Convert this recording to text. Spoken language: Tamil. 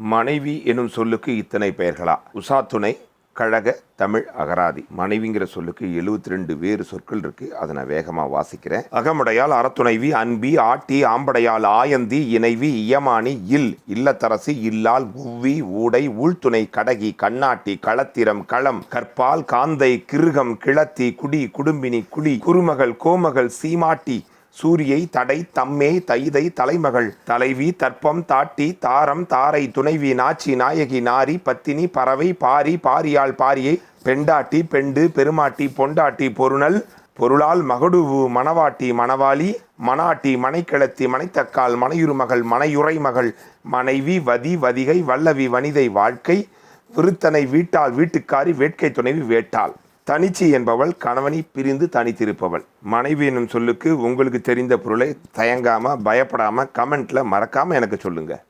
மனைவி எனும் சொல்லுக்கு இத்தனை பெயர்களா? உஷா துணை கழக தமிழ் அகராதி. மனைவிங்கிற சொல்லுக்கு எழுபத்தி ரெண்டு வேறு சொற்கள் இருக்கு. அதை நான் வேகமாக வாசிக்கிறேன். அகமுடையால் அறத்துணைவி அன்பி ஆட்டி ஆம்படையால் ஆயந்தி இணைவி இயமானி இல் இல்லத்தரசி இல்லால் உவ்வி ஊடை உள்துணை கடகி கண்ணாட்டி களத்திரம் களம் கற்பால் காந்தை கிருகம் கிளத்தி குடி குடும்பினி குடி குருமகள் கோமகள் சீமாட்டி சூரியை தடை தம்மே தைதை தலைமகள் தலைவி தர்ப்பம் தாட்டி தாரம் தாரை துணைவி நாச்சி நாயகி நாரி பத்தினி பறவை பாரி பாரியாள் பாரியை பெண்டாட்டி பெண்டு பெருமாட்டி பொண்டாட்டி பொருணல் பொருளால் மகடுவு மணவாட்டி மணவாளி மணாட்டி மனைக்கிழத்தி மனைத்தக்கால் மனையுருமகள் மனையுறை மகள் மனைவி வதி வதிகை வல்லவி வனிதை வாழ்க்கை விருத்தனை வீட்டால் வீட்டுக்காரி வேட்கை துணைவி வேட்டாள். தனிச்சி என்பவள் கணவனை பிரிந்து தனித்திருப்பவள். மனைவி என்னும் சொல்லுக்கு உங்களுக்கு தெரிந்த பொருளை தயங்காமல் பயப்படாமல் கமெண்ட்டில் மறக்காமல் எனக்கு சொல்லுங்கள்